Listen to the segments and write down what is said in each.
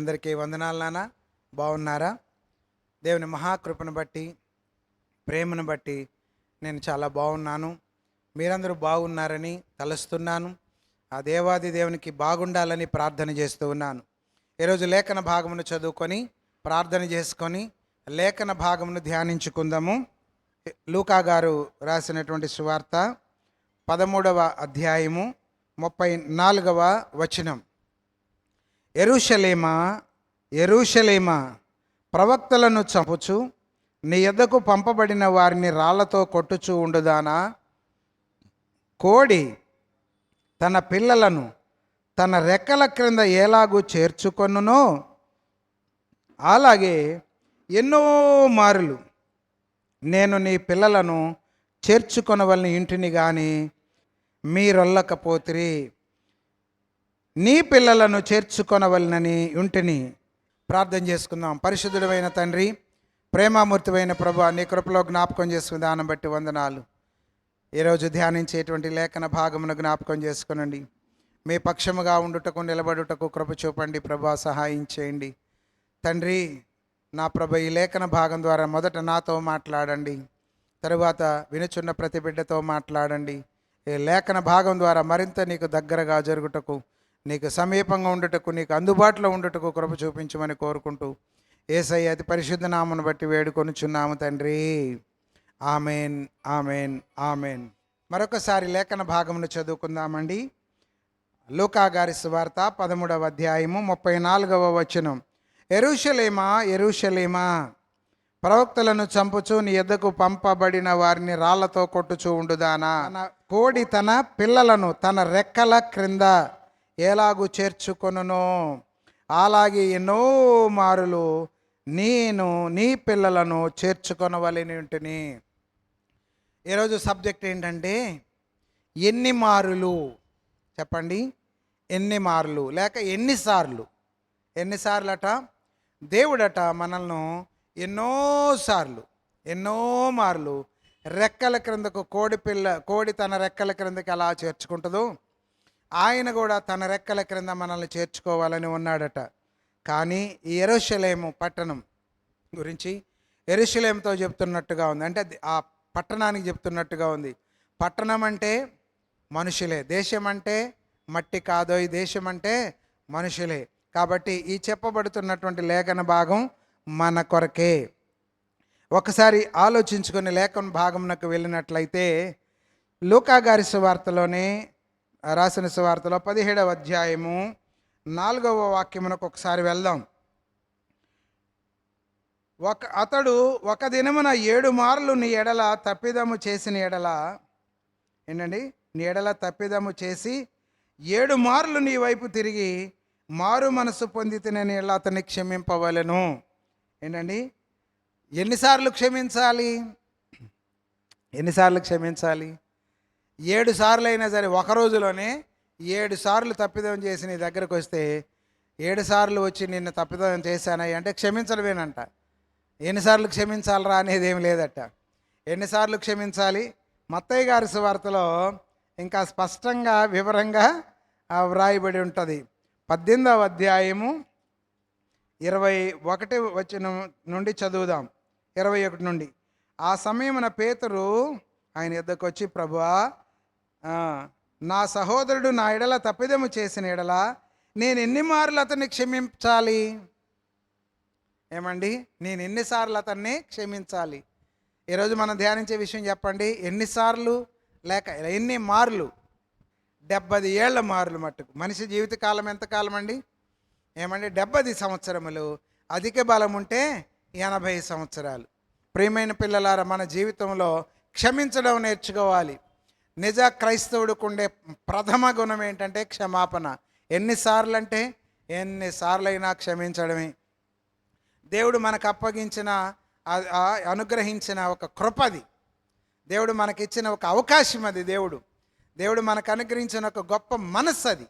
మీ అందరికీ వందనాలు నాన్న బాగున్నారా? దేవుని మహాకృపను బట్టి ప్రేమను బట్టి నేను చాలా బాగున్నాను. మీరందరూ బాగున్నారని తలుస్తున్నాను. ఆ దేవాది దేవునికి బాగుండాలని ప్రార్థన చేస్తూ ఉన్నాను. ఈరోజు లేఖన భాగమును చదువుకొని ప్రార్థన చేసుకొని లేఖన భాగమును ధ్యానించుకుందాము. లూకా గారు రాసినటువంటి సువార్త పదమూడవ అధ్యాయము ముప్పై నాలుగవ వచనం. ఎరుషలేమా ఎరుషలేమా ప్రవక్తలను చంపుచు నీ ఎద్దకు పంపబడిన వారిని రాళ్ళతో కొట్టుచూ ఉండుదానా? కోడి తన పిల్లలను తన రెక్కల క్రింద ఎలాగూ చేర్చుకొనునో? అలాగే ఎన్నో మారులు నేను నీ పిల్లలను చేర్చుకొనవలని ఇంటిని కానీ మీరొల్లకపోతిరి. నీ పిల్లలను చేర్చుకొనవలనని ఉంటిని ప్రార్థన చేసుకుందాం. పరిశుద్ధుడమైన తండ్రి ప్రేమామూర్తివైన ప్రభు నీ కృపలో జ్ఞాపకం చేసుకుని దానం బట్టి వందనాలు. ఈరోజు ధ్యానించేటువంటి లేఖన భాగమును జ్ఞాపకం చేసుకునండి. మీ పక్షముగా ఉండుటకు నిలబడుటకు కృప చూపండి ప్రభా సహాయం చేయండి. తండ్రి నా ప్రభ ఈ లేఖన భాగం ద్వారా మొదట నాతో మాట్లాడండి. తరువాత వినుచున్న ప్రతి బిడ్డతో మాట్లాడండి. ఈ లేఖన భాగం ద్వారా మరింత నీకు దగ్గరగా జరుగుటకు నీకు సమీపంగా ఉండటకు నీకు అందుబాటులో ఉండటకు కృప చూపించమని కోరుకుంటూ ఏసై అతి పరిశుద్ధ నామను బట్టి వేడుకొనుచున్నాము తండ్రి. Amen amen amen. మరొకసారి లేఖన భాగమును చదువుకుందామండి. లూకా గారి సువార్త పదమూడవ అధ్యాయము ముప్పై నాలుగవ వచనం. ఎరుషలేమా ఎరుషలేమా ప్రవక్తలను చంపుచు నీ ఎద్దకు పంపబడిన వారిని రాళ్ళతో కొట్టుచూ ఉండుదానా? కోడి తన పిల్లలను తన రెక్కల క్రింద ఎలాగు చేర్చుకొనునో. అలాగే ఎన్నో మారులు నేను నీ పిల్లలను చేర్చుకొనవలనింటిని ఈరోజు సబ్జెక్ట్ ఏంటంటే ఎన్ని మారులు? చెప్పండి. ఎన్ని మార్లు? లేక ఎన్నిసార్లు ఎన్నిసార్లు అట దేవుడట మనల్ని ఎన్నోసార్లు ఎన్నో మార్లు రెక్కల క్రిందకు కోడి పిల్ల కోడి తన రెక్కల క్రిందకి ఎలా చేర్చుకుంటుందో ఆయన కూడా తన రెక్కల క్రింద మనల్ని చేర్చుకోవాలని ఉన్నాడట. కానీ ఈ ఎరుషలేము పట్టణం గురించి ఎరుషలేముతో చెప్తున్నట్టుగా ఉంది. అంటే ఆ పట్టణానికి చెప్తున్నట్టుగా ఉంది. పట్టణం అంటే మనుషులే దేశం అంటే మట్టి కాదో ఈ దేశం అంటే మనుషులే. కాబట్టి ఈ చెప్పబడుతున్నటువంటి లేఖన భాగం మన కొరకే. ఒకసారి ఆలోచించుకుని లేఖన భాగంనకు వెళ్ళినట్లయితే లూకా గారి సువార్తలోనే రాసిన సువార్తలో పదిహేడవ అధ్యాయము నాలుగవ వాక్యమునకు ఒకసారి వెళ్దాం. ఒక అతడు ఒక దినమున ఏడు మార్లు నీ ఎడల తప్పిదము చేసిన ఎడల ఏంటండి? నీ ఎడల తప్పిదము చేసి ఏడు మార్లు నీ వైపు తిరిగి మారు మనసు నేను ఎలా అతన్ని క్షమింపవలను? ఏంటండి? ఎన్నిసార్లు క్షమించాలి? ఎన్నిసార్లు క్షమించాలి? ఏడు సార్లు అయినా సరే ఒక రోజులోనే ఏడు సార్లు తప్పిదం చేసి నీ దగ్గరకు వస్తే ఏడు సార్లు వచ్చి నిన్ను తప్పిదం చేశానా అంటే క్షమించడమేనంట. ఎన్నిసార్లు క్షమించాలరా అనేది ఏం లేదట. ఎన్నిసార్లు క్షమించాలి? మత్తయ్య గారి సువార్తలో ఇంకా స్పష్టంగా వివరంగా వ్రాయబడి ఉంటుంది. పద్దెనిమిదవ అధ్యాయము ఇరవై ఒకటి వచ్చిన నుండి చదువుదాం. ఇరవై ఒకటి నుండి. ఆ సమయమున పేతురు ఆయన ఇద్దరికి వచ్చి ప్రభువా నా సహోదరుడు నా ఎడల తప్పిదము చేసిన ఎడల నేను ఎన్ని మార్లు అతన్ని క్షమించాలి? ఏమండి? నేను ఎన్నిసార్లు అతన్ని క్షమించాలి? ఈరోజు మనం ధ్యానించే విషయం చెప్పండి. ఎన్నిసార్లు లేక ఎన్ని మార్లు? డెబ్బది ఏళ్ళ మార్లు మట్టుకు. మనిషి జీవితకాలం ఎంతకాలం అండి ఏమండి? డెబ్బది సంవత్సరములు. అధిక బలం ఉంటే ఎనభై సంవత్సరాలు. ప్రియమైన పిల్లలారా మన జీవితంలో క్షమించడం నేర్చుకోవాలి. నిజ క్రైస్తవుడికి ఉండే ప్రథమ గుణం ఏంటంటే క్షమాపణ. ఎన్నిసార్లు అంటే ఎన్నిసార్లైనా క్షమించడమే. దేవుడు మనకు అప్పగించిన అనుగ్రహించిన ఒక కృపది. దేవుడు మనకిచ్చిన ఒక అవకాశం అది దేవుడు. దేవుడు మనకు అనుగ్రహించిన ఒక గొప్ప మనస్సు అది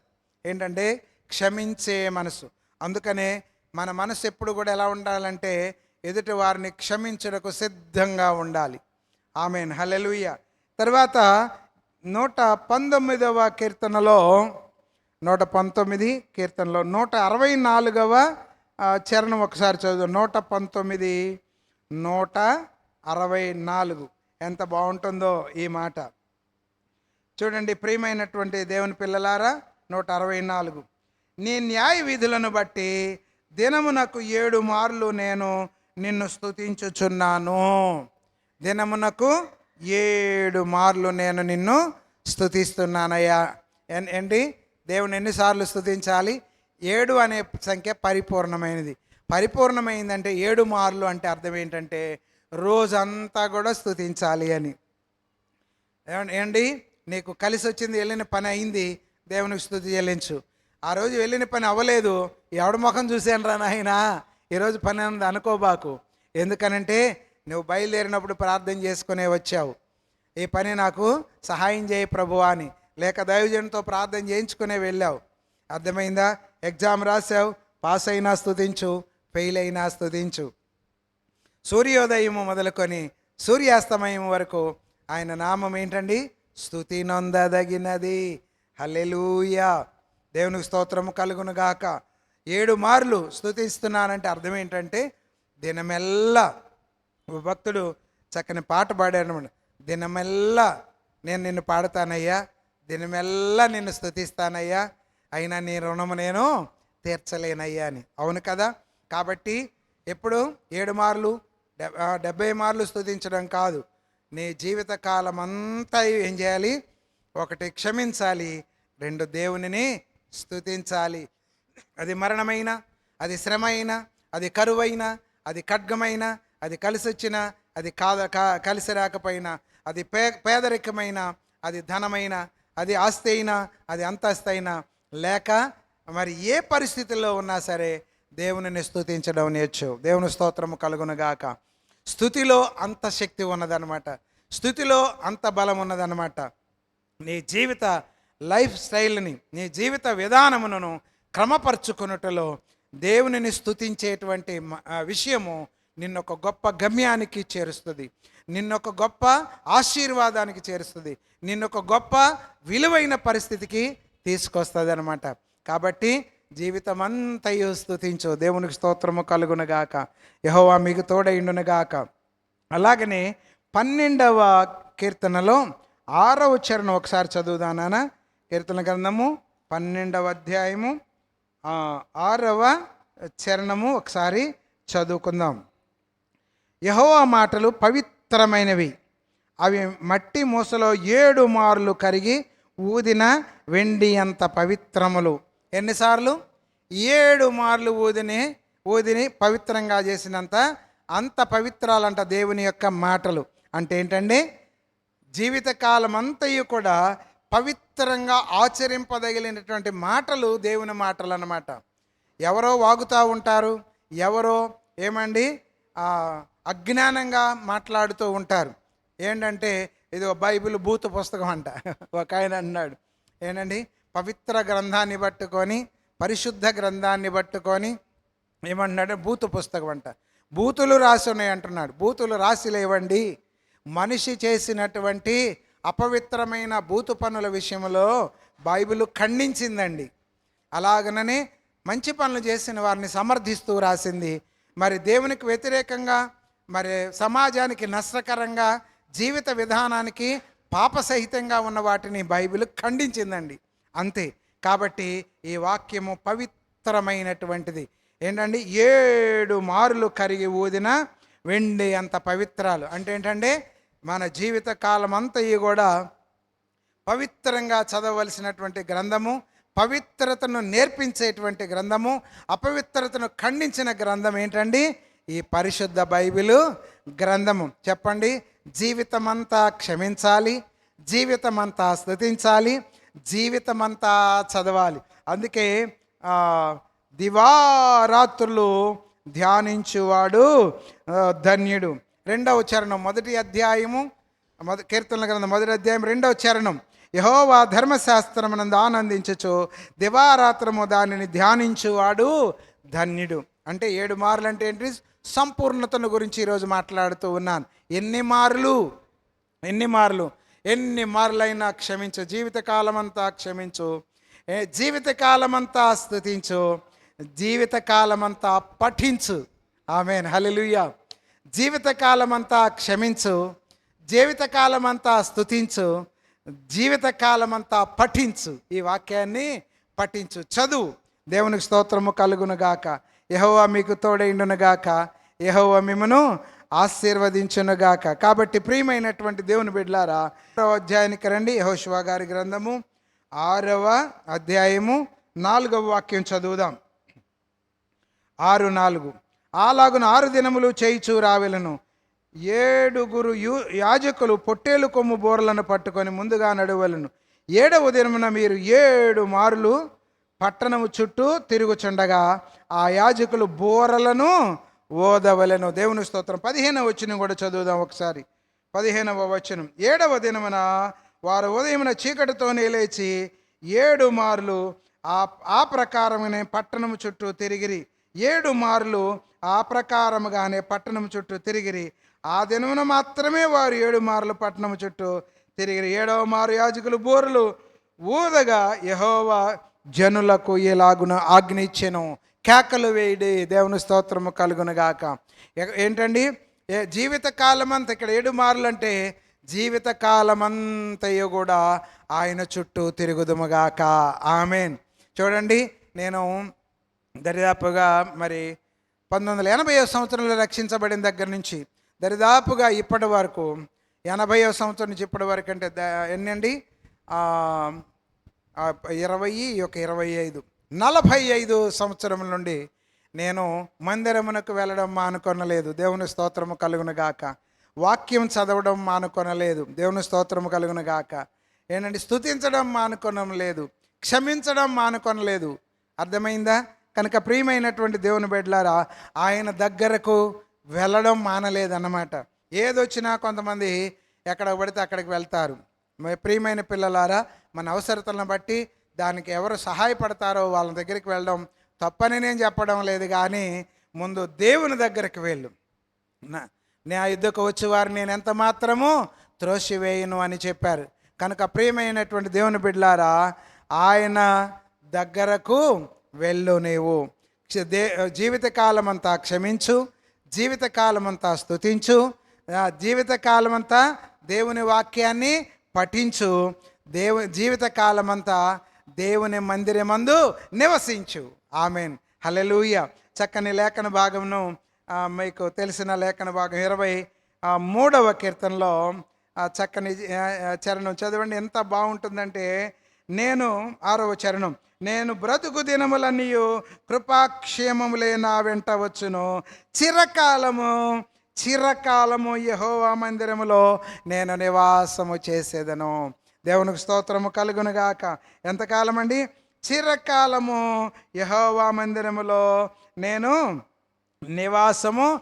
ఏంటంటే క్షమించే మనసు. అందుకనే మన మనసు ఎప్పుడు కూడా ఎలా ఉండాలంటే ఎదుటి వారిని క్షమించుటకు సిద్ధంగా ఉండాలి. ఆమెన్. హలెలుయ తర్వాత నూట పంతొమ్మిదవ కీర్తనలో నూట పంతొమ్మిది కీర్తనలో నూట అరవై నాలుగవ చరణం ఒకసారి చదువు నూట పంతొమ్మిది నూట అరవై నాలుగు. ఎంత బాగుంటుందో ఈ మాట. చూడండి ప్రియమైనటువంటి దేవుని పిల్లలారా నూట అరవై నాలుగు. నీ న్యాయ విధులను బట్టి దినమునకు ఏడు మార్లు నేను నిన్ను స్తుతించుచున్నాను. దినమునకు ఏడు మార్లు నేను నిన్ను స్థుతిస్తున్నానయ్యా ఎన్- ఏంటి? దేవుని ఎన్నిసార్లు స్థుతించాలి ఏడు అనే సంఖ్య పరిపూర్ణమైనది. పరిపూర్ణమైందంటే ఏడు మార్లు అంటే అర్థం ఏంటంటే రోజంతా కూడా స్థుతించాలి అని. ఏమండి ఏంటి? నీకు కలిసి వచ్చింది వెళ్ళిన పని అయింది దేవునికి స్థుతి చెల్లించు. ఆ రోజు వెళ్ళిన పని అవ్వలేదు. ఎవడ ముఖం చూశాను రా నాయన ఈరోజు పని అంది అనుకోబాకు. ఎందుకనంటే నువ్వు బయలుదేరినప్పుడు ప్రార్థన చేసుకునే వచ్చావు. ఈ పని నాకు సహాయం చేయి ప్రభువా అని. లేక దైవజనంతో ప్రార్థన చేయించుకునే వెళ్ళావు. అర్థమైందా? ఎగ్జామ్ రాసావు పాస్ అయినా స్థుతించు ఫెయిల్ అయినా స్థుతించు. సూర్యోదయము మొదలుకొని సూర్యాస్తమయం వరకు ఆయన నామం ఏంటండి? స్థుతి నొందదగినది. హల్లెలూయా! దేవునికి స్తోత్రము కలుగునుగాక ఏడు మార్లు స్థుతిస్తున్నానంటే అర్థం ఏంటంటే దినమెల్లా భక్తుడు చక్కని పాట పాడాడు దినమెల్లా నేను నిన్ను పాడతానయ్యా దినమెల్లా నిన్ను స్థుతిస్తానయ్యా అయినా నీ రుణము నేను తీర్చలేనయ్యా అని. అవును కదా? కాబట్టి ఎప్పుడు? ఏడు మార్లు? డెబ్బై మార్లు స్థుతించడం కాదు. నీ జీవిత కాలం అంతా ఏం చేయాలి? ఒకటి క్షమించాలి రెండు దేవునిని స్థుతించాలి అది మరణమైన అది శ్రమ అయినా అది కరువైనా అది ఖడ్గమైన అది కలిసి వచ్చిన అది కాద కలిసి రాకపోయినా అది పే పేదరికమైన అది ధనమైన అది ఆస్తి అయినా అది అంతస్తు అయినా లేక మరి ఏ పరిస్థితుల్లో ఉన్నా సరే దేవుని స్థుతించడం నేర్చు. దేవుని స్తోత్రము కలుగునుగాక. స్థుతిలో అంత శక్తి ఉన్నదన్నమాట. స్థుతిలో అంత బలం ఉన్నదనమాట నీ జీవిత లైఫ్ స్టైల్ని నీ జీవిత విధానమును క్రమపరుచుకున్నటలో దేవునిని స్థుతించేటువంటి మ- విషయము నిన్నొక గొప్ప గమ్యానికి చేరుస్తుంది. నిన్నొక గొప్ప ఆశీర్వాదానికి చేరుస్తుంది. నిన్నొక గొప్ప విలువైన పరిస్థితికి తీసుకొస్తుంది అనమాట కాబట్టి జీవితం అంతయు స్థుతించు దేవునికి స్తోత్రము కలుగునగాక యహోవా మీకు తోడైండునగాక అలాగనే పన్నెండవ కీర్తనలో ఆరవ చరణం ఒకసారి చదువుదానా కీర్తన గ్రంథము పన్నెండవ అధ్యాయము ఆరవ చరణము ఒకసారి చదువుకుందాం. యహోవా మాటలు పవిత్రమైనవి. అవి మట్టి మూసలో ఏడు మార్లు కరిగి ఊదిన వెండి అంత పవిత్రములు. ఎన్నిసార్లు? ఏడు మార్లు ఊదిని ఊదిని పవిత్రంగా చేసినంత అంత పవిత్రాలంట దేవుని యొక్క మాటలు. అంటే ఏంటండి? జీవితకాలం అంతయు కూడా పవిత్రంగా ఆచరింపదగిలినటువంటి మాటలు దేవుని మాటలు అన్నమాట ఎవరో వాగుతూ ఉంటారు ఎవరో ఏమండి? అజ్ఞానంగా మాట్లాడుతూ ఉంటారు. ఏంటంటే ఇది ఒక బైబిల్ బూతు పుస్తకం అంట. ఒక ఆయన అన్నాడు. ఏంటండి? పవిత్ర గ్రంథాన్ని పట్టుకొని పరిశుద్ధ గ్రంథాన్ని పట్టుకొని ఏమన్నాడు భూత పుస్తకం అంట. బూతులు రాసి ఉన్నాయి అంటున్నాడు. బూతులు రాసి లేవండి. మనిషి చేసినటువంటి అపవిత్రమైన బూతు పనుల విషయంలో బైబిల్ ఖండించిందండి. అలాగననే మంచి పనులు చేసిన వారిని సమర్థిస్తూ రాసింది. మరి దేవునికి వ్యతిరేకంగా మరి సమాజానికి నష్టకరంగా జీవిత విధానానికి పాపసహితంగా ఉన్న వాటిని బైబిల్ ఖండించిందండి. అంతే. కాబట్టి ఈ వాక్యము పవిత్రమైనటువంటిది. ఏంటంటే ఏడు మారులు కరిగి ఊదిన వెండి అంత పవిత్రాలు. అంటే ఏంటంటే మన జీవిత కాలం అంతయు కూడా పవిత్రంగా చదవలసినటువంటి గ్రంథము పవిత్రతను నేర్పించేటువంటి గ్రంథము అపవిత్రతను ఖండించిన గ్రంథం ఏంటండి? ఈ పరిశుద్ధ బైబిలు గ్రంథము. చెప్పండి? జీవితమంతా క్షమించాలి జీవితమంతా స్థుతించాలి జీవితమంతా చదవాలి. అందుకే దివారాత్రులు ధ్యానించువాడు ధన్యుడు. రెండవ చరణం మొదటి అధ్యాయము మొద కీర్తనల గ్రంథం మొదటి అధ్యాయం రెండవ చరణం. యహోవా ధర్మశాస్త్రమునందు ఆనందించచ్చు దివారాత్రము దానిని ధ్యానించువాడు ధన్యుడు. అంటే ఏడు మార్లు అంటే ఏంటి? సంపూర్ణతను గురించి ఈరోజు మాట్లాడుతూ ఉన్నాను. ఎన్ని మార్లు? ఎన్ని మార్లు? ఎన్ని మార్లైనా క్షమించు. జీవితకాలమంతా క్షమించు. ఏ స్థుతించు జీవితకాలమంతా పఠించు. ఆమెన్. హల్లెలూయా. జీవితకాలమంతా క్షమించు. జీవితకాలమంతా స్థుతించు జీవితకాలమంతా పఠించు. ఈ వాక్యాన్ని పఠించు. చదువు. దేవునికి స్తోత్రము కలుగునుగాక యహోవా మీకు తోడైండునుగాక యహోవా మిమ్మను ఆశీర్వదించునుగాక. కాబట్టి ప్రియమైనటువంటి దేవుని బిడ్లారా ఆరవ అధ్యాయానికి రండి. యహోశివ గారి గ్రంథము ఆరవ అధ్యాయము నాలుగవ వాక్యం చదువుదాం. ఆరు నాలుగు. అలాగున ఆరు దినములు చేయిచూ రావెలను. ఏడుగురు యు యాజకులు పొట్టేలు కొమ్ము బోర్లను పట్టుకొని ముందుగా నడువలను. ఏడవ దినమున మీరు ఏడు మారులు పట్టణము చుట్టూ తిరుగుచుండగా ఆ యాజకులు బోరలను ఓదవలను. దేవుని స్తోత్రం. పదిహేనవ వచనం కూడా చదువుదాం ఒకసారి. పదిహేనవ వచనం. ఏడవ దినమున వారు ఉదయమున చీకటితోనే లేచి ఏడు మార్లు ఆ ఆ ప్రకారమునే పట్టణము చుట్టూ తిరిగిరి. ఏడు మార్లు ఆ ప్రకారముగానే పట్టణం చుట్టూ తిరిగిరి. ఆ దినమున మాత్రమే వారు ఏడు మార్లు పట్టణం చుట్టూ తిరిగిరి. ఏడవ మారు యాజకులు బోరులు. ఊదగా యహోవా జనులకు ఎలాగున ఆజ్ఞ ఇచ్చెను. కేకలు వేయడి దేవుని స్తోత్రము కలుగునుగాక. ఏంటండి? ఏ జీవిత ఇక్కడ ఏడు మార్లు అంటే జీవిత కూడా ఆయన చుట్టూ తిరుగుదుముగాక. ఆమెన్. చూడండి నేను దరిదాపుగా మరి పంతొమ్మిది వందల ఎనభై సంవత్సరంలో రక్షించబడిన దగ్గర నుంచి దరిదాపుగా ఇప్పటి వరకు ఎనభైవ సంవత్సరం నుంచి ఇప్పటి వరకు అంటే ద- ఎన్నండి? ఇరవై ఒక ఇరవై ఐదు. నలభై ఐదు సంవత్సరం నుండి నేను మందిరమునకు వెళ్ళడం మానుకొనలేదు. దేవుని స్తోత్రము కలుగును గాక. వాక్యం చదవడం మానుకొనలేదు. దేవుని స్తోత్రము కలుగును గాక. ఏంటంటే స్తుతించడం మానుకొనం లేదు క్షమించడం మానుకొనలేదు. అర్థమైందా? కనుక ప్రియమైనటువంటి దేవుని బిడ్డలారా ఆయన దగ్గరకు వెళ్ళడం మానలేదన్నమాట. ఏదొచ్చినా కొంతమంది ఎక్కడ పడితే అక్కడికి వెళ్తారు. ప్రియమైన పిల్లలారా మన అవసరతలను బట్టి దానికి ఎవరు సహాయపడతారో వాళ్ళ దగ్గరికి వెళ్ళడం తప్పని నేను చెప్పడం లేదు కానీ ముందు దేవుని దగ్గరికి వెళ్ళు. నా నా యుద్ధకు వచ్చేవారు నేను ఎంత మాత్రము త్రోసివేయను అని చెప్పారు. కనుక ప్రియమైనటువంటి దేవుని బిడ్లారా ఆయన దగ్గరకు వెళ్ళు నీవు. దే జీవితకాలమంతా క్షమించు జీవితకాలమంతా స్తుతించు జీవితకాలమంతా దేవుని వాక్యాన్ని పఠించు దేవు జీవితకాలమంతా దేవుని మందిరమందు నివసించు. ఆమెన్. హలెలూయ చక్కని లేఖన భాగంను మీకు తెలిసిన లేఖన భాగం ఇరవై మూడవ కీర్తనలో చక్కని చరణం చదవండి. ఎంత బాగుంటుందంటే నేను ఆరవ చరణం నేను బ్రతుకు దినములన్నీ కృపాక్షేమములే నా వెంట వచ్చును. చిరకాలము చిరకాలము యహోవా మందిరములో నేను నివాసము చేసేదను. దేవునికి స్తోత్రము కలుగునుగాక. ఎంతకాలం అండి చిరకాలము. యహోవా మందిరములో నేను నివాసము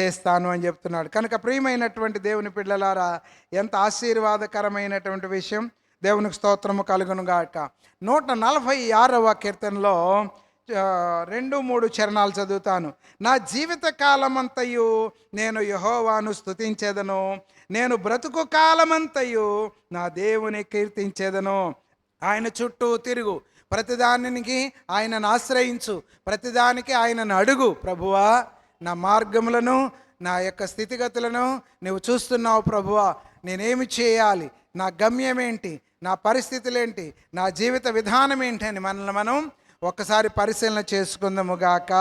చేస్తాను అని చెప్తున్నాడు. కనుక ప్రియమైనటువంటి దేవుని పిల్లలారా ఎంత ఆశీర్వాదకరమైనటువంటి విషయం. దేవునికి స్తోత్రము కలుగును గాక నూట నలభై ఆరవ కీర్తనలో రెండు మూడు చరణాలు చదువుతాను. నా జీవిత కాలమంతయు నేను యహోవాను స్థుతించేదను నేను బ్రతుకు కాలమంతయు నా దేవుని కీర్తించేదను. ఆయన చుట్టూ తిరుగు. ప్రతిదానికి ఆయనను ఆశ్రయించు. ప్రతిదానికి ఆయనను అడుగు. ప్రభువా నా మార్గములను నా యొక్క స్థితిగతులను నువ్వు చూస్తున్నావు ప్రభువా. నేనేమి చేయాలి? నా గమ్యం ఏంటి నా పరిస్థితులేంటి? నా జీవిత విధానం ఏంటి అని మనల్ని మనం ఒక్కసారి పరిశీలన చేసుకుందాముగాక.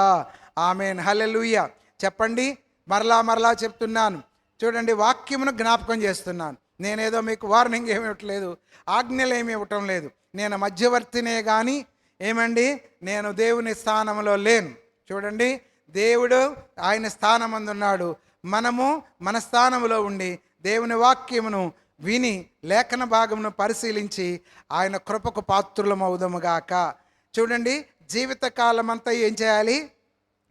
ఆమెన్. హల్లెలూయ. చెప్పండి. మరలా మరలా చెప్తున్నాను. చూడండి వాక్యమును జ్ఞాపకం చేస్తున్నాను. నేనేదో మీకు వార్నింగ్ ఏమి ఇవ్వట్లేదు. ఆజ్ఞలు ఏమి ఇవ్వటం లేదు. నేను మధ్యవర్తినే కానీ ఏమండి? నేను దేవుని స్థానంలో లేను. చూడండి దేవుడు ఆయన స్థానమందున్నాడు. మనము మన స్థానంలో ఉండి దేవుని వాక్యమును విని లేఖన భాగమును పరిశీలించి ఆయన కృపకు పాత్రులమవుదముగాక చూడండి జీవితకాలమంతా ఏం చేయాలి?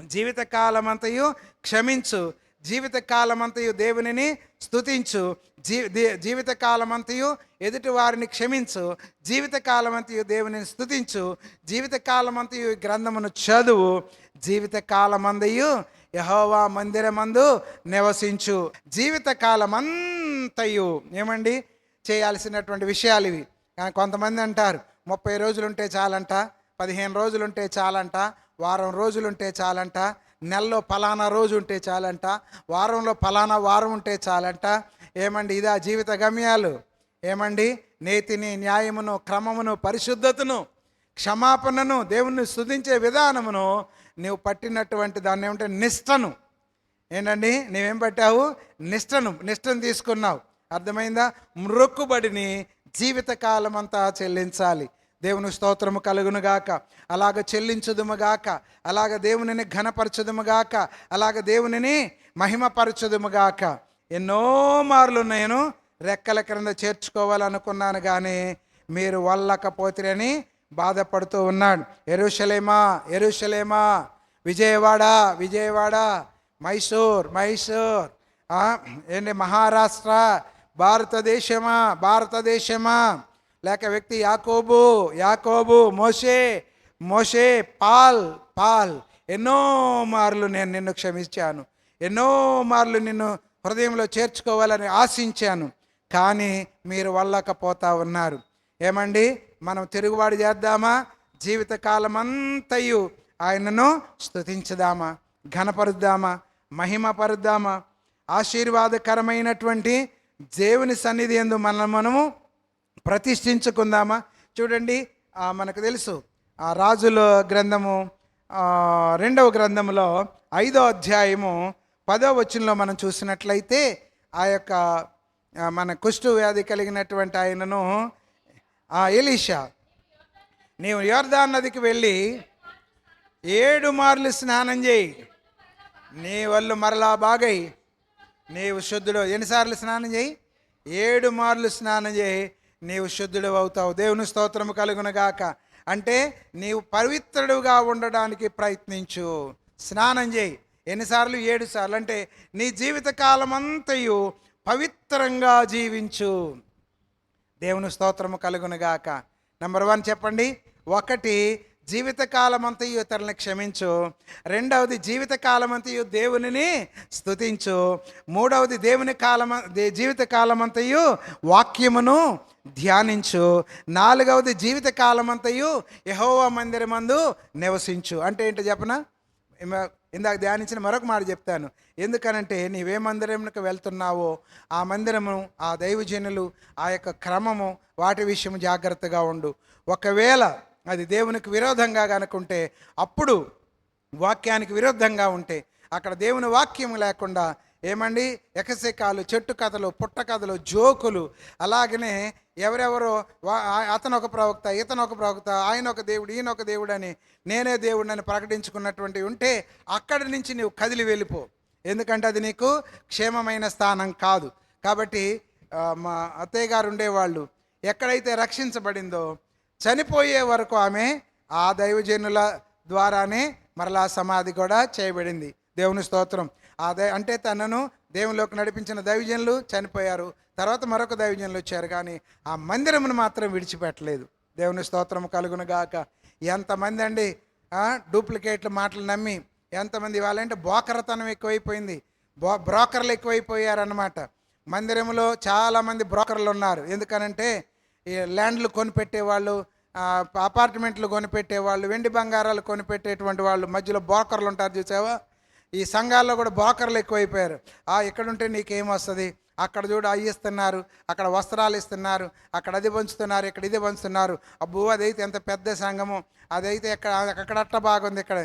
జీవితకాలమంతయు క్షమించు. జీవితకాలమంతయు దేవునిని స్థుతించు జీ జీవితకాలమంతయు ఎదుటి వారిని క్షమించు. జీవితకాలమంతయు దేవునిని స్తుతించు. జీవితకాలమంతయు గ్రంథమును చదువు. జీవితకాలమందయు యహోవా మందిరమందు నివసించు. జీవితకాలమంతయు ఏమండి? చేయాల్సినటువంటి విషయాలు ఇవి. కానీ కొంతమంది అంటారు ముప్పై రోజులుంటే చాలంట. పదిహేను రోజులుంటే చాలంట వారం రోజులు ఉంటే చాలంట నెలలో ఫలానా రోజు ఉంటే చాలంట వారంలో ఫలానా వారం ఉంటే చాలంట. ఏమండి ఇదా జీవిత గమ్యాలు? ఏమండి? నేతిని న్యాయమును క్రమమును పరిశుద్ధతను క్షమాపణను దేవుణ్ణి స్థుతించే విధానమును నీవు పట్టినటువంటి దాన్ని ఏమంటే నిష్టను. ఏంటండి? నీవేం పట్టావు? నిష్టను నిష్టను తీసుకున్నావు. అర్థమైందా? మృక్కుబడిని జీవితకాలం అంతా చెల్లించాలి. దేవుని స్తోత్రము కలుగును గాక. అలాగ చెల్లించుదుము గాక. అలాగ దేవునిని ఘనపరచుదుము గాక. అలాగ దేవునిని మహిమపరచుదుము గాక. ఎన్నో మార్లు నేను రెక్కల క్రింద చేర్చుకోవాలనుకున్నాను కానీ మీరు వల్లకపోతిరని బాధపడుతూ ఉన్నాడు. ఎరుషలేమా ఎరుషలేమా విజయవాడ విజయవాడ మైసూర్ మైసూర్. ఏంటి మహారాష్ట్ర భారతదేశమా భారతదేశమా? లేక వ్యక్తి యాకోబు యాకోబు మోషే మోషే పాల్ పాల్. ఎన్నో మార్లు నేను నిన్ను క్షమించాను. ఎన్నో మార్లు నిన్ను హృదయంలో చేర్చుకోవాలని ఆశించాను. కానీ మీరు వల్లకపోతా ఉన్నారు. ఏమండి? మనం తిరుగుబాటు చేద్దామా? జీవితకాలం అంతయు ఆయనను స్తుతించుదామా? ఘనపరుద్దామా? మహిమపరుద్దామా? ఆశీర్వాదకరమైనటువంటి దేవుని సన్నిధి ఎందు మనం మనము ప్రతిష్ఠించుకుందామా? చూడండి మనకు తెలుసు ఆ రాజుల గ్రంథము రెండవ గ్రంథములో ఐదో అధ్యాయము పదో వచనంలో మనం చూసినట్లయితే ఆ యొక్క మన కుష్టు వ్యాధి కలిగినటువంటి ఆయనను ఆ ఎలీషా నీవు యోర్దాన్ నదికి వెళ్ళి ఏడు మార్లు స్నానం చేయి. నీ వల్లు మరలా బాగై. నీవు శుద్ధుడు. ఎన్నిసార్లు స్నానం చేయి? ఏడు మార్లు స్నానం చేయి. నీవు శుద్ధుడు అవుతావు దేవుని స్తోత్రము కలుగునగాక. అంటే నీవు పవిత్రుడుగా ఉండడానికి ప్రయత్నించు. స్నానం చేయి. ఎన్నిసార్లు? ఏడు సార్లు అంటే నీ జీవితకాలం అంతయు పవిత్రంగా జీవించు. దేవుని స్తోత్రము కలుగునగాక. నెంబర్ వన్ చెప్పండి. ఒకటి జీవితకాలమంతయు ఇతరులను క్షమించు. రెండవది జీవితకాలమంతయు దేవునిని స్తుతించు. మూడవది దేవుని కాలమ దే- జీవితకాలమంతయు వాక్యమును ధ్యానించు. నాలుగవది జీవిత కాలమంతయు యహోవా మందిరమందు నివసించు. అంటే ఏంటో చెప్పనా? ఇందాక ధ్యానించిన మరొక మాట చెప్తాను. ఎందుకనంటే నీవే మందిరంకి వెళ్తున్నావో ఆ మందిరము ఆ దైవజనులు ఆ యొక్క క్రమము వాటి విషయం జాగ్రత్తగా ఉండు. ఒకవేళ అది దేవునికి విరోధంగా కనుకుంటే అప్పుడు వాక్యానికి విరుద్ధంగా ఉంటే అక్కడ దేవుని వాక్యం లేకుండా ఏమండి? ఎకసెకాలు చెట్టు కథలు పుట్ట కథలు జోకులు అలాగనే ఎవరెవరో అతను ఒక ప్రవక్త ఇతను ఒక ప్రవక్త ఆయన ఒక దేవుడు ఈయన ఒక దేవుడు అని నేనే దేవుడు అని ప్రకటించుకున్నటువంటి ఉంటే అక్కడి నుంచి నీవు కదిలి వెళ్ళిపో. ఎందుకంటే అది నీకు క్షేమమైన స్థానం కాదు. కాబట్టి మా అత్తయ్య గారు ఉండేవాళ్ళు ఎక్కడైతే రక్షించబడిందో చనిపోయే వరకు ఆమె ఆ దైవజనుల ద్వారానే మరలా సమాధి కూడా చేయబడింది. దేవుని స్తోత్రం. ఆ అంటే తనను దేవునిలోకి నడిపించిన దైవజనులు చనిపోయారు. తర్వాత మరొక దైవజనులు వచ్చారు కానీ ఆ మందిరమును మాత్రం విడిచిపెట్టలేదు. దేవుని స్తోత్రం కలుగునగాక ఎంతమంది అండి డూప్లికేట్ల మాటలు నమ్మి ఎంతమంది వాళ్ళంటే బోకరతనం ఎక్కువైపోయింది. బో బ్రోకర్లు ఎక్కువైపోయారన్నమాట. మందిరంలో చాలామంది బ్రోకర్లు ఉన్నారు. ఎందుకనంటే ఈ ల్యాండ్లు కొనిపెట్టేవాళ్ళు అపార్ట్మెంట్లు కొనిపెట్టేవాళ్ళు వెండి బంగారాలు కొనిపెట్టేటువంటి వాళ్ళు మధ్యలో బ్రోకర్లు ఉంటారు చూసావా? ఈ సంఘాల్లో కూడా బ్రోకర్లు ఎక్కువైపోయారు. ఆ ఎక్కడుంటే నీకేం వస్తుంది? అక్కడ చూడు అవి ఇస్తున్నారు అక్కడ వస్త్రాలు ఇస్తున్నారు అక్కడ అది పంచుతున్నారు ఇక్కడ ఇది పంచుతున్నారు. అబ్బో అదైతే ఎంత పెద్ద సంఘము. అదైతే ఎక్కడ అక్కడ అట్ట బాగుంది ఇక్కడ.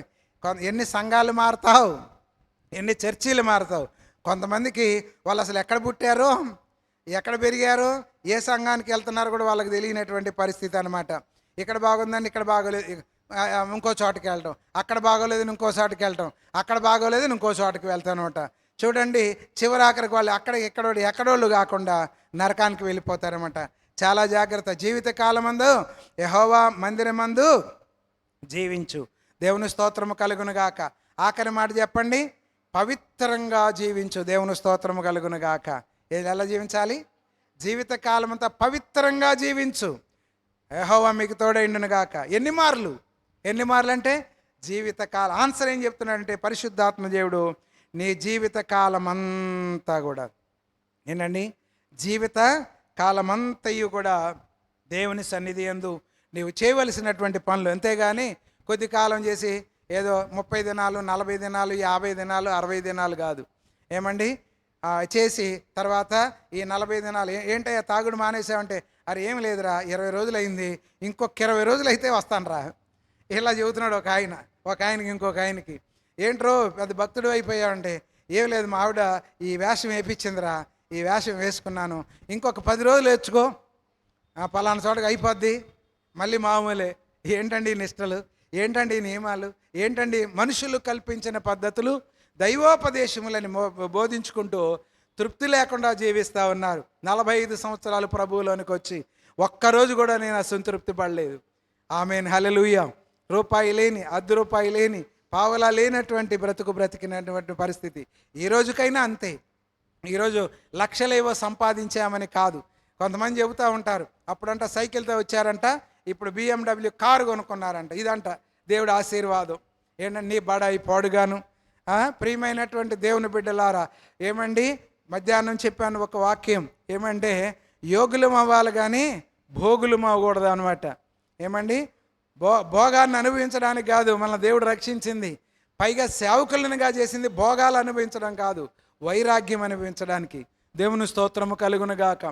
ఎన్ని సంఘాలు మారుతావు? ఎన్ని చర్చీలు మారుతావు? కొంతమందికి వాళ్ళు అసలు ఎక్కడ పుట్టారో ఎక్కడ పెరిగారు ఏ సంఘానికి వెళ్తున్నారో కూడా వాళ్ళకి తెలియనటువంటి పరిస్థితి అనమాట ఇక్కడ బాగుందని ఇక్కడ బాగోలేదు. ఇంకో చోటకి వెళ్ళటం. అక్కడ బాగోలేదని ఇంకో చోటకి వెళ్ళటం. అక్కడ బాగోలేదని ఇంకో చోటకి వెళ్తాను అనమాట చూడండి చివరి ఆఖరికి వాళ్ళు అక్కడ ఎక్కడోళ్ళు ఎక్కడోళ్ళు కాకుండా నరకానికి వెళ్ళిపోతారన్నమాట. చాలా జాగ్రత్త. జీవిత కాలమందు యహోవా మందిరమందు జీవించు. దేవుని స్తోత్రము కలుగునుగాక. ఆఖరి మాట చెప్పండి పవిత్రంగా జీవించు. దేవుని స్తోత్రము కలుగునుగాక. ఏది ఎలా జీవించాలి? జీవితకాలం అంతా పవిత్రంగా జీవించు. యహోవా మీకు తోడైండును గాక ఎన్ని మార్లు? ఎన్ని మార్లు అంటే జీవితకాల ఆన్సర్ ఏం చెప్తున్నాడంటే పరిశుద్ధాత్మ దేవుడు నీ జీవిత కాలమంతా కూడా. ఏంటండి? జీవిత కాలమంతయు కూడా దేవుని సన్నిధి యందు నీవు చేయవలసినటువంటి పనులు. అంతేగాని కొద్ది కాలం చేసి ఏదో ముప్పై దినాలు నలభై దినాలు యాభై దినాలు అరవై దినాలు కాదు. ఏమండి? చేసి తర్వాత ఈ నలభై దినాలు ఏంటయ్యా తాగుడు మానేసావంటే? అరే ఏం లేదురా ఇరవై రోజులు అయింది ఇంకొక ఇరవై రోజులు అయితే వస్తానురా. ఇలా చెబుతున్నాడు ఒక ఆయన ఒక ఆయనకి ఇంకొక ఆయనకి. ఏంట్రో పెద్ద భక్తుడు అయిపోయావంటే ఏం లేదు మా ఆవిడ ఈ వేషం వేయించిందిరా ఈ వేషం వేసుకున్నాను. ఇంకొక పది రోజులు వేర్చుకో పలానా చోటకి అయిపోద్ది. మళ్ళీ మామూలే. ఏంటండి నిష్టలు? ఏంటండి నియమాలు? ఏంటండి మనుషులు కల్పించిన పద్ధతులు? దైవోపదేశములని బోధించుకుంటూ తృప్తి లేకుండా జీవిస్తూ ఉన్నారు. నలభై ఐదు సంవత్సరాలు ప్రభువులోనికి వచ్చి ఒక్కరోజు కూడా నేను అసంతృప్తి పడలేదు. ఆమెను. హలలుయ రూపాయి లేని అర్ధ రూపాయి లేని పావలా లేనటువంటి బ్రతుకు బ్రతికినటువంటి పరిస్థితి. ఈ రోజుకైనా అంతే. ఈరోజు లక్షలేవో సంపాదించామని కాదు. కొంతమంది చెబుతూ ఉంటారు. అప్పుడంట సైకిల్తో వచ్చారంట. ఇప్పుడు బిఎండబ్ల్యూ కారు కొనుక్కున్నారంట. ఇదంట దేవుడు ఆశీర్వాదం. ఏంటంటే నీ బడాయి పాడుగాను. ప్రియమైనటువంటి దేవుని బిడ్డలారా ఏమండి? మధ్యాహ్నం చెప్పాను ఒక వాక్యం. ఏమంటే యోగులం అవ్వాలి కానీ భోగులం అవ్వకూడదు అనమాట ఏమండి? భో భోగాన్ని అనుభవించడానికి కాదు మన దేవుడు రక్షించింది. పైగా సేవకులనిగా చేసింది భోగాలు అనుభవించడం కాదు వైరాగ్యం అనుభవించడానికి. దేవుని స్తోత్రము కలుగునుగాక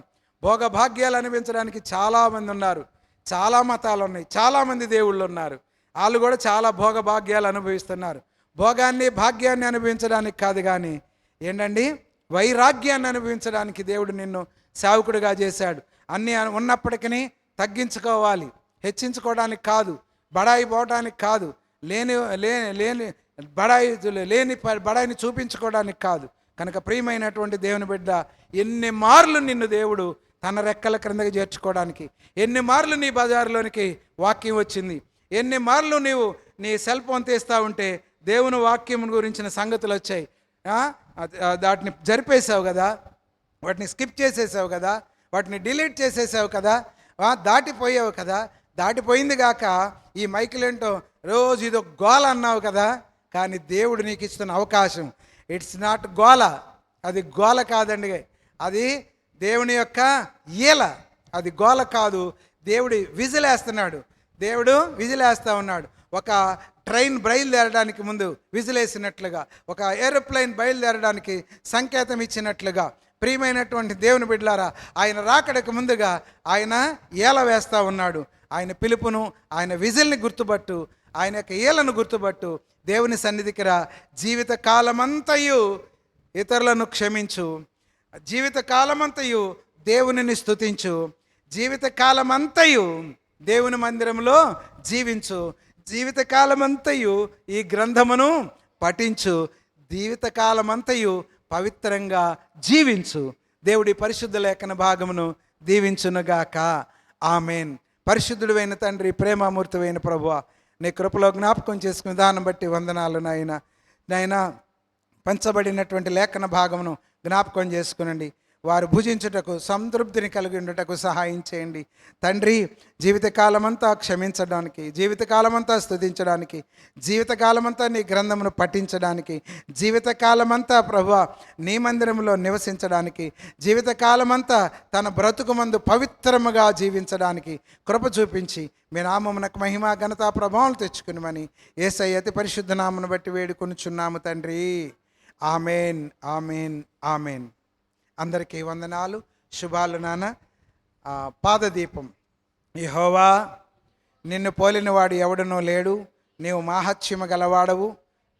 భోగ భాగ్యాలు అనుభవించడానికి చాలామంది ఉన్నారు. చాలా మతాలు ఉన్నాయి చాలామంది దేవుళ్ళు ఉన్నారు. వాళ్ళు కూడా చాలా భోగ భాగ్యాలు అనుభవిస్తున్నారు. భోగాన్ని భాగ్యాన్ని అనుభవించడానికి కాదు కానీ ఏంటండి? వైరాగ్యాన్ని అనుభవించడానికి దేవుడు నిన్ను సేవకుడిగా చేశాడు. అన్నీ ఉన్నప్పటికీ తగ్గించుకోవాలి. హెచ్చించుకోవడానికి కాదు బడాయి పోవడానికి కాదు లేని లేని లేని బడాయి లేని బడాయిని చూపించుకోవడానికి కాదు కనుక ప్రియమైనటువంటి దేవుని బిడ్డ ఎన్ని మార్లు నిన్ను దేవుడు తన రెక్కల క్రిందకి చేర్చుకోవడానికి ఎన్ని మార్లు నీ బజారులోనికి వాక్యం వచ్చింది ఎన్ని మార్లు నీవు నీ సెల్ ఫోన్ తీస్తూ ఉంటే దేవుని వాక్యం గురించిన సంగతులు వచ్చాయి ఆ? జరిపేసావు వాటిని జరిపేశావు కదా వాటిని స్కిప్ చేసేసావు కదా వాటిని డిలీట్ చేసేసావు కదా దాటిపోయావు కదా దాటిపోయింది గాక ఈ మైకిల్ ఏంటో రోజు ఇదో గోల అన్నావు కదా కానీ దేవుడు నీకు ఇస్తున్న అవకాశం. ఇట్స్ నాట్ గోల. అది గోల కాదండి. అది దేవుని యొక్క ఈల. అది గోల కాదు. దేవుడి విజిలేస్తున్నాడు. దేవుడు విజిలేస్తూ ఉన్నాడు. ఒక ట్రైన్ బయలుదేరడానికి ముందు విజిలేసినట్లుగా ఒక ఏరోప్లేన్ బయలుదేరడానికి సంకేతం ఇచ్చినట్లుగా ప్రియమైనటువంటి దేవుని బిడ్డలారా ఆయన రాకడకు ముందుగా ఆయన ఏల వేస్తూ ఉన్నాడు. ఆయన పిలుపును ఆయన విజిల్ని గుర్తుపట్టు ఆయన యొక్క ఈలను గుర్తుపట్టు దేవుని సన్నిధికి రా. జీవిత కాలమంతయు ఇతరులను క్షమించు. జీవిత కాలమంతయు దేవునిని స్తుతించు. జీవిత కాలమంతయు దేవుని మందిరంలో జీవించు. జీవిత కాలమంతయు ఈ గ్రంథమును పఠించు. జీవిత కాలమంతయు పవిత్రంగా జీవించు. దేవుడి పరిశుద్ధ లేఖన భాగమును దీవించునుగాక. ఆమెన్. పరిశుద్ధుడైన తండ్రి ప్రేమామూర్తివైన ప్రభువ నీ కృపలో జ్ఞాపకం చేసుకుని దాన్ని బట్టి వందనాలు నాయన. నాయన పంచబడినటువంటి లేఖన భాగమును జ్ఞాపకం చేసుకునండి. వారు భుజించుటకు సంతృప్తిని కలిగి ఉండటకు సహాయం చేయండి. తండ్రి జీవితకాలమంతా క్షమించడానికి జీవితకాలమంతా స్థుతించడానికి జీవితకాలమంతా నీ గ్రంథమును పఠించడానికి జీవితకాలమంతా ప్రభు నీ మందిరంలో నివసించడానికి జీవితకాలమంతా తన బ్రతుకు మందు పవిత్రముగా జీవించడానికి కృప చూపించి మీ నామమునకు మహిమ ఘనత ప్రభావం తెచ్చుకునిమని ఏసై అతి పరిశుద్ధ నామను బట్టి వేడుకొనుచున్నాము తండ్రి. Amen amen amen. అందరికీ వందనాలు. శుభాలు నాన్న. పాదదీపం. యహోవా నిన్ను పోలినవాడు ఎవడనో లేడు. నీవు మాహత్యము గలవాడవు.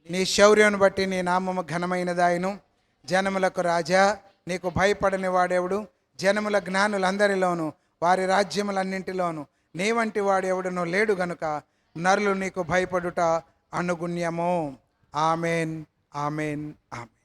నీ శౌర్యం బట్టి నీ నామము ఘనమైనదాయను. జనములకు రాజా నీకు భయపడని వాడెవడు? జనముల జ్ఞానులందరిలోను వారి రాజ్యములన్నింటిలోను నీ వంటి వాడెవడనో లేడు గనుక నరులు నీకు భయపడుట అనుగుణ్యము. Amen amen amen.